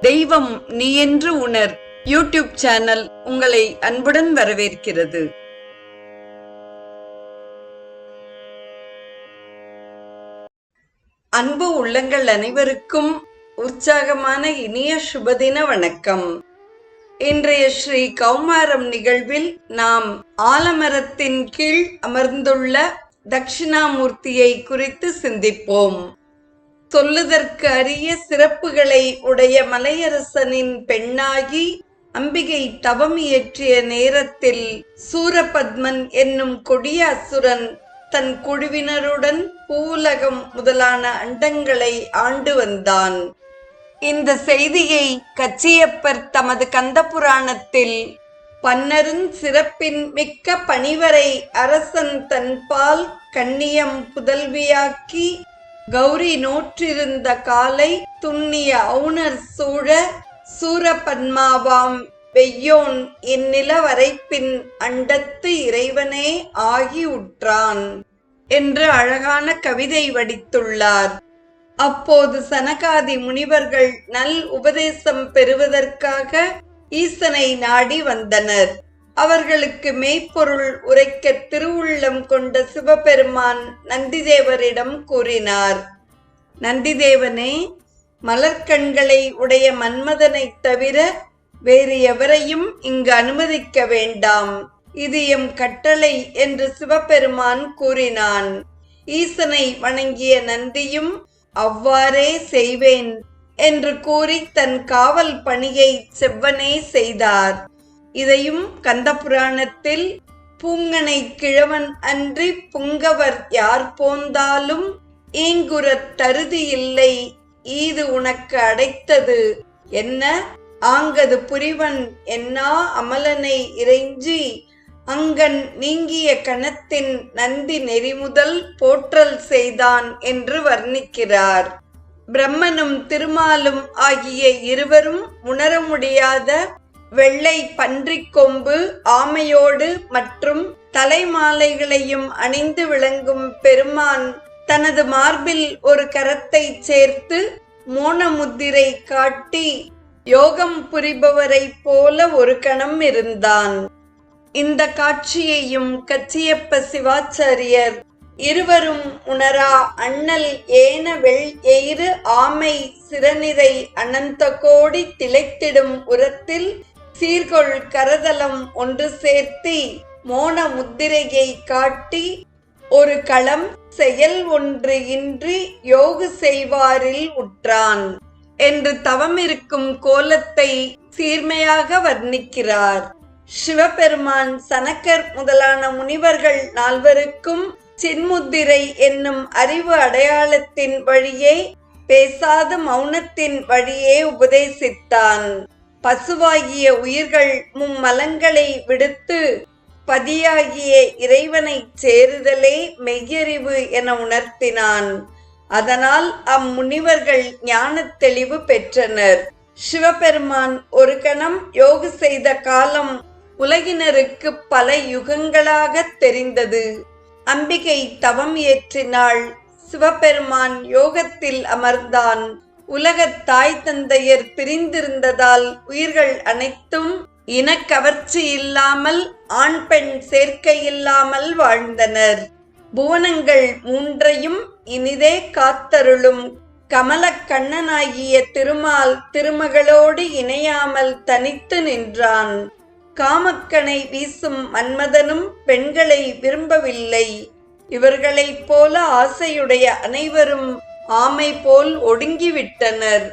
தெய்வம் நீ என்று உணர். யூடியூப் சேனல் உங்களை அன்புடன் வரவேற்கிறது. அன்பு உள்ளங்கள் அனைவருக்கும் உற்சாகமான இனிய சுபதின வணக்கம். இன்றைய ஸ்ரீ கௌமாரம் நிகழ்வில் நாம் ஆலமரத்தின் கீழ் அமர்ந்துள்ள தட்சிணாமூர்த்தியை குறித்து சிந்திப்போம். சொல்லுதற்கு அரிய சிறப்புகளை உடைய மலையரசனின் பெண்ணாகி அம்பிகை தவம் இயற்றிய நேரத்தில் சூரபத்மன் என்னும் கொடிய அசுரன் தன் குழுவினருடன் பூலகம் முதலான அண்டங்களை ஆண்டு வந்தான். இந்த செய்தியை கச்சியப்பர் தமது கந்த புராணத்தில் பன்னரின் சிறப்பின் மிக்க பணிவரை அரசன் தன்பால் கண்ணியம் புதல்வியாக்கி கௌரி நோற்றிருந்த காலை துண்ணிய அவுணர் சூழ சூரபன்மாவாம். வெய்யோன் இந்நிலவரை பின் அண்டத்து இறைவனே ஆகி உற்றான் என்று அழகான கவிதை வடித்துள்ளார். அப்போது சனகாதி முனிவர்கள் நல் உபதேசம் பெறுவதற்காக ஈசனை நாடி வந்தனர். அவர்களுக்கு மெய்ப்பொருள் உரைக்க திருவுள்ளம் கொண்ட சிவபெருமான் நந்திதேவரிடம் கூறினார். நந்திதேவனே மலர்கண்களை உடைய மன்மதனைத் தவிர வேறு எவரையும் இங்கு அனுமதிக்க வேண்டாம். இது எம் கட்டளை என்று சிவபெருமான் கூறினான். ஈசனை வணங்கிய நந்தியும் அவ்வாறே செய்வேன் என்று கூறி தன் காவல் பணியை செவ்வனே செய்தார். இதையும் கந்த புராணத்தில் பூங்கனை கிழவன் அன்றி புங்கவர் யார் போந்தாலும் ஈங்குரத் தருதி இல்லை ஈது உனக்கு அடைத்தது. என்ன? ஆங்கது புரிவன் என்னா அமலனை இறைஞ்சி அங்கன் நீங்கிய கணத்தின் நந்தி நெறிமுதல் போற்றல் செய்தான் என்று வர்ணிக்கிறார். பிரம்மனும் திருமாலும் ஆகிய இருவரும் உணர முடியாத வெள்ளை பன்றிக் கொம்பு ஆமையோடு மற்றும் தலைமாலைகளையும் அணிந்து விளங்கும் பெருமான் தனது மார்பில் ஒரு கரத்தை சேர்த்து மோனமுத்திரை காட்டி யோகம் புரிபவரைப் போல ஒரு கணம் இருந்தான். இந்த காட்சியையும் கச்சியப்ப சிவாச்சாரியர் இருவரும் உணரா அண்ணல் ஏன வெள் எயிறு ஆமை சிறநிறை அனந்த கோடி திளைத்திடும் உரத்தில் சீர்கொள் கரதலம் ஒன்று சேர்த்தி மோன முத்திரையை காட்டி ஒரு களம் செயல் ஒன்று இன்றி யோகு செய்வாரில் உற்றான் என்று தவமிருக்கும் கோலத்தை சீர்மையாக வர்ணிக்கிறார். சிவபெருமான் சனக்கர் முதலான முனிவர்கள் நால்வருக்கும் சின்முத்திரை என்னும் அறிவு அடையாளத்தின் வழியே பேசாத மௌனத்தின் வழியே உபதேசித்தான். பசுவாகிய உயிர்கள் மும்மலங்களை விடுத்து பதியாகிய இறைவனைச் சேருதலே மெய்யறிவு என உணர்த்தினான். அதனால் அம்முனிவர்கள் ஞானத் தெளிவு பெற்றனர். சிவபெருமான் ஒரு கணம் யோகு செய்த காலம் உலகினருக்கு பல யுகங்களாக தெரிந்தது. அம்பிகை தவம் ஏற்றினாள். சிவபெருமான் யோகத்தில் அமர்ந்தான். உலகத் தாய் தந்தையர் பிரிந்திருந்ததால் உயிர்கள் அனைத்தும் இனக்கவர்ச்சி இல்லாமல் ஆண் பெண் சேர்க்கை இல்லாமல் வாழ்ந்தனர். புவனங்கள் மூன்றையும் இனிதே காத்தருளும். கமலக்கண்ணனாகிய திருமால் திருமகளோடு இணையாமல் தனித்து நின்றான். காமக்கனை வீசும் மன்மதனும் பெண்களை விரும்பவில்லை. இவர்களைப் போல ஆசையுடைய அனைவரும் ஆமை போல் ஒடுங்கிவிட்டனர்.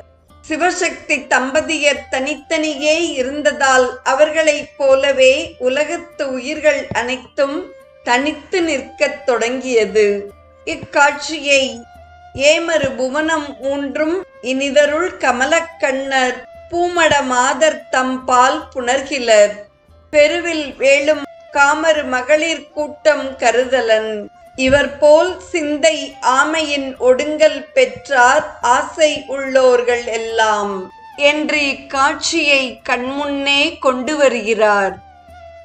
சிவசக்தி தம்பதியர் தனித்தனியே இருந்ததால் அவர்களைப் போலவே உலகத்து உயிர்கள் அனைத்தும் தனித்து நிற்கத் தொடங்கியது. இக்காட்சியை ஏமரு புவனம் மூன்றும் இனிதருள் கமலக்கண்ணர் பூமட மாதர் தம்பால் புணர்கிலர். பெருவில் வேளும் காமரு மகளிர் கூட்டம் கருதலன். இவர் போல் சிந்தை ஆமையின் ஒடுங்கல் பெற்றார் ஆசை உள்ளோர்கள் எல்லாம். என்று இக்காட்சியை கண்முன்னே கொண்டு வருகிறார்.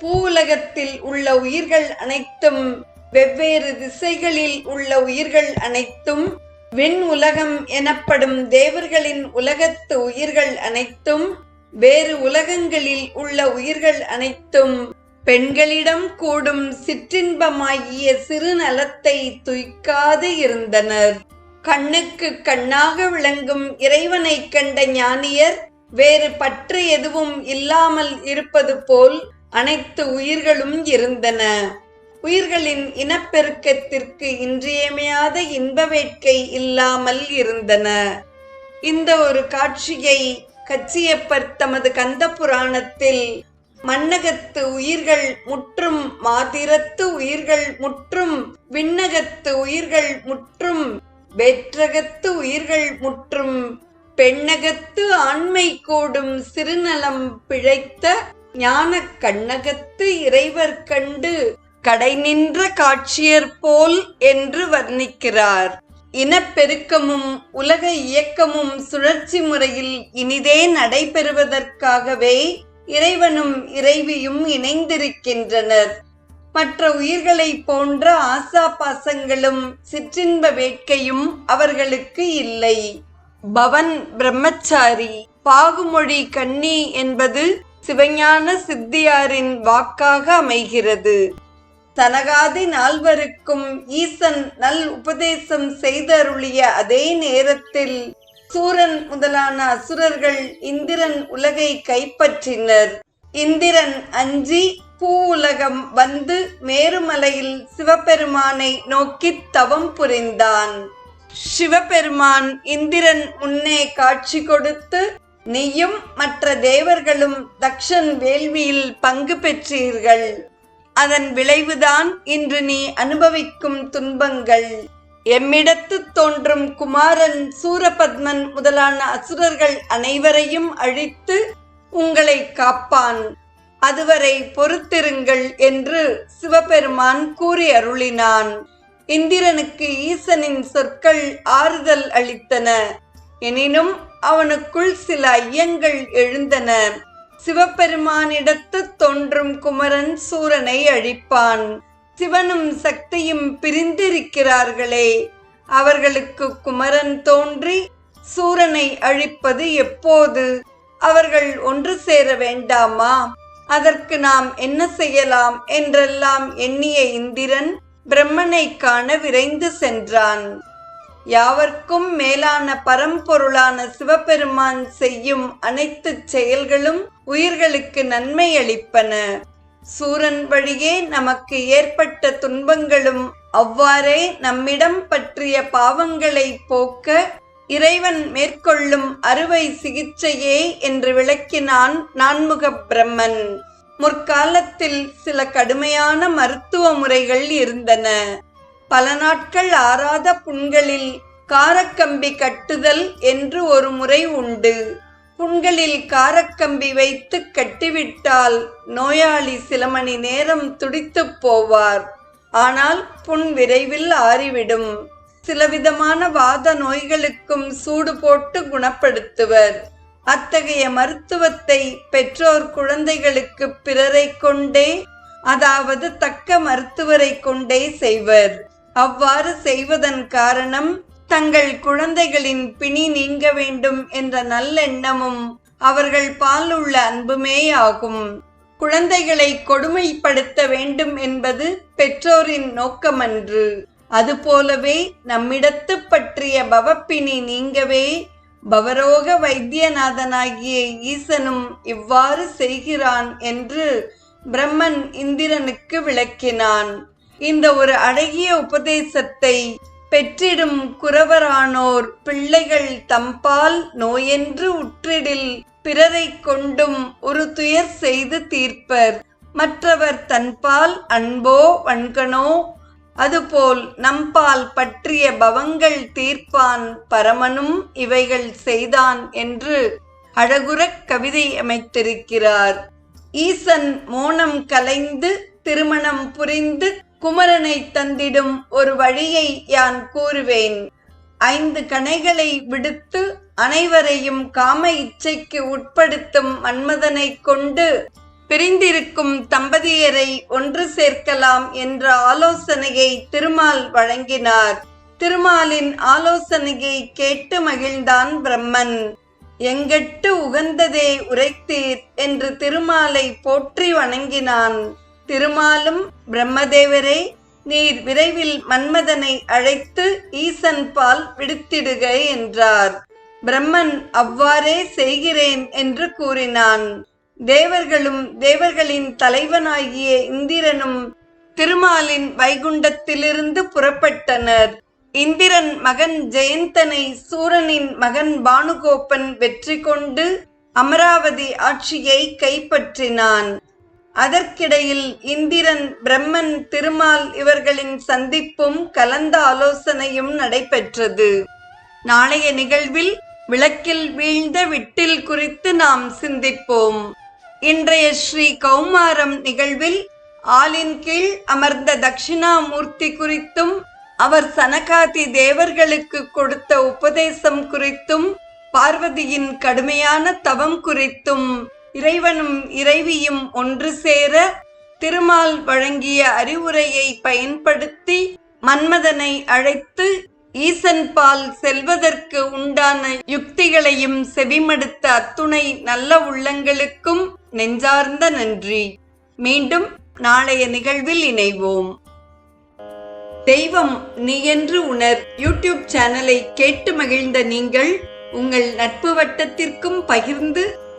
பூவுலகத்தில் உள்ள உயிர்கள் அனைத்தும் வெவ்வேறு திசைகளில் உள்ள உயிர்கள் அனைத்தும் விண் உலகம் எனப்படும் தேவர்களின் உலகத்து உயிர்கள் அனைத்தும் வேறு உலகங்களில் உள்ள உயிர்கள் அனைத்தும் பெண்களிடம் கூடும் சிற்றின்பமாகிய சிறு நலத்தை துய்க்காது இருந்தனர். கண்ணுக்கு கண்ணாக விளங்கும் இறைவனை கண்ட ஞானியர் வேறு பற்று எதுவும் இல்லாமல் இருப்பது போல் அனைத்து உயிர்களும் இருந்தன. உயிர்களின் இனப்பெருக்கத்திற்கு இன்றியமையாத இன்ப வேட்கை இல்லாமல் இருந்தன. இந்த ஒரு காட்சியை கச்சியப்பர் தமது கந்த புராணத்தில் மன்னகத்து உயிர்கள் முற்றும் மாதிரத்து உயிர்கள் முற்றும் விண்ணகத்து உயிர்கள் முற்றும் வேற்றகத்து உயிர்கள் முற்றும் பெண்ணகத்து ஆண்மை கூடும் சிறுநலம் பிழைத்த ஞான கண்ணகத்து இறைவர் கண்டு கடை நின்ற காட்சியர் போல் என்று வர்ணிக்கிறார். இனப்பெருக்கமும் உலக இயக்கமும் சுழற்சி முறையில் இனிதே நடைபெறுவதற்காகவே இறைவனும் இறைவியும் இணைந்திருக்கின்றனர். மற்ற உயிர்களைப் போன்ற ஆசா பாசங்களும் சிற்றின்ப வேட்கையும் அவர்களுக்கு இல்லை. பவன் பிரம்மச்சாரி பாகுமொழி கண்ணி என்பது சிவஞான சித்தியாரின் வாக்காக அமைகிறது. தனகாதி நால்வருக்கும் ஈசன் நல் உபதேசம் செய்தருளிய அதே நேரத்தில் சூரன் முதலான அசுரர்கள் இந்திரன் உலகை கைப்பற்றினர். இந்திரன் அஞ்சி பூ உலகம் வந்து மேருமலையில் சிவபெருமானை நோக்கி தவம் புரிந்தான். சிவபெருமான் இந்திரன் முன்னே காட்சி கொடுத்து நீயும் மற்ற தேவர்களும் தக்ஷன் வேள்வியில் பங்கு பெற்றீர்கள். அதன் விளைவுதான் இன்று நீ அனுபவிக்கும் துன்பங்கள். எம்மிடத்து தோன்றும் குமாரன் சூரபத்மன் முதலான அசுரர்கள் அனைவரையும் அழித்து உங்களை காப்பான். அதுவரை பொறுத்திருங்கள் என்று சிவபெருமான் கூறி அருளினான். இந்திரனுக்கு ஈசனின் சொற்கள் ஆறுதல் அளித்தன. எனினும் அவனுக்குள் சில ஐயங்கள் எழுந்தன. சிவபெருமானிடத்து தோன்றும் குமரன் சூரனை அழிப்பான். சிவனும் சக்தியும் பிரிந்திருக்கிறார்களே. அவர்களுக்கு குமரன் தோன்றி சூரனை அழிப்பது எப்போது? அவர்கள் ஒன்று சேர வேண்டாமா? அதற்கு நாம் என்ன செய்யலாம்? என்றெல்லாம் எண்ணிய இந்திரன் பிரம்மனை காண விரைந்து சென்றான். யாவர்க்கும் மேலான பரம்பொருளான சிவபெருமான் செய்யும் அனைத்து செயல்களும் உயிர்களுக்கு நன்மை அளிப்பன. சூரன் வழியே நமக்கு ஏற்பட்ட துன்பங்களும் அவ்வாறே நம்மிடம் பற்றிய பாவங்களை போக்க இறைவன் மேற்கொள்ளும் அறுவை சிகிச்சையே என்று விளக்கினான் நான்முக பிரம்மன் முற்காலத்தில் சில கடுமையான மருத்துவ முறைகள் இருந்தன. பல நாட்கள் ஆறாத புண்களில் காரக்கம்பி கட்டுதல் என்று ஒரு முறை உண்டு. புண்களில் காரக்கம்பி வைத்து கட்டிவிட்டால் நோயாளி சில மணி நேரம் துடித்துப் போவார். ஆனால் புண் விரைவில் ஆறிவிடும். சிலவிதமான வாத நோய்களுக்கும் சூடு போட்டு குணப்படுத்துவர். அத்தகைய மருத்துவத்தை பெற்றோர் குழந்தைகளுக்கு பிறரை கொண்டே அதாவது தக்க மருத்துவரை கொண்டே செய்வர். அவ்வாறு செய்வதன் காரணம் தங்கள் குழந்தைகளின் பிணி நீங்க வேண்டும் என்ற நல்லெண்ணமும் அவர்கள் பால் உள்ள அன்புமே ஆகும் குழந்தைகளை கொடுமைப்படுத்த வேண்டும் என்பது பெற்றோரின் நோக்கமன்று. அதுபோலவே நம்மிடத்து பற்றிய பவப்பிணி நீங்கவே பவரோக வைத்தியநாதனாகிய ஈசனும் இவ்வாறு செய்கிறான் என்று பிரம்மன் இந்திரனுக்கு விளக்கினான். இந்த ஒரு அழகிய உபதேசத்தை பெற்றிடும் குறவரானோர் பிள்ளைகள் தம்பால் நோயென்று உற்றிடில் பிறரை கொண்டும் ஒரு துயர் செய்து தீர்ப்பர். மற்றவர் தன்பால் அன்போ வன்கனோ அதுபோல் நம்பால் பற்றிய பவங்கள் தீர்ப்பான் பரமனும் இவைகள் செய்தான் என்று அழகுறக் கவிதை அமைத்திருக்கிறார். ஈசன் மோனம் கலைந்து திருமணம் புரிந்து குமரனை தந்திடும் ஒரு வழியை யான் கூறுவேன். ஐந்து கணைகளை விடுத்து அனைவரையும் காம இச்சைக்கு உட்படுத்தும் மன்மதனை கொண்டு பிரிந்திருக்கும் தம்பதியரை ஒன்று சேர்க்கலாம் என்ற ஆலோசனையை திருமால் வழங்கினார். திருமாலின் ஆலோசனையை கேட்டு மகிழ்ந்தான் பிரம்மன். எங்கட்டு உகந்ததே உரைத்தீர் என்று திருமாலை போற்றி வணங்கினான். திருமாலும் பிரம்மதேவரே நீர் விரைவில் மன்மதனை அழைத்து ஈசன் பால் விடுத்திடுக என்றார். பிரம்மன் அவ்வாறே செய்கிறேன் என்று கூறினான். தேவர்களும் தேவர்களின் தலைவனாகிய இந்திரனும் திருமாலின் வைகுண்டத்திலிருந்து புறப்பட்டனர். இந்திரன் மகன் ஜெயந்தனை சூரனின் மகன் பானுகோபன் வெற்றி கொண்டு அமராவதி ஆட்சியை கைப்பற்றினான். அதற்கிடையில் இந்திரன் பிரம்மன் திருமால் இவர்களின் சந்திப்பும் கலந்த ஆலோசனையும் நடைபெற்றது. நாளைய நிகழ்வில் விளக்கில் வீழ்ந்த விட்டில் குறித்து நாம் சிந்திப்போம். இன்றைய ஸ்ரீ கௌமாரம் நிகழ்வில் ஆளின் கீழ் அமர்ந்த தட்சிணாமூர்த்தி குறித்தும் அவர் சனகாதி தேவர்களுக்கு கொடுத்த உபதேசம் குறித்தும் பார்வதியின் கடுமையான தவம் குறித்தும் இறைவனும் இறைவியும் ஒன்று சேர திருமால் வழங்கிய அறிவுரையை பயன்படுத்தி மன்மதனை அழைத்து ஈசன் பால் செல்வதற்கு உண்டான யுக்திகளையும் செவிமடுத்த அத்துணை நல்ல உள்ளங்களுக்கும் நெஞ்சார்ந்த நன்றி. மீண்டும் நாளைய நிகழ்வில் இணைவோம். தெய்வம் நீ என்று உணர் யூடியூப் சேனலை கேட்டு மகிழ்ந்த நீங்கள் உங்கள் நட்பு வட்டத்திற்கும் பகிர்ந்து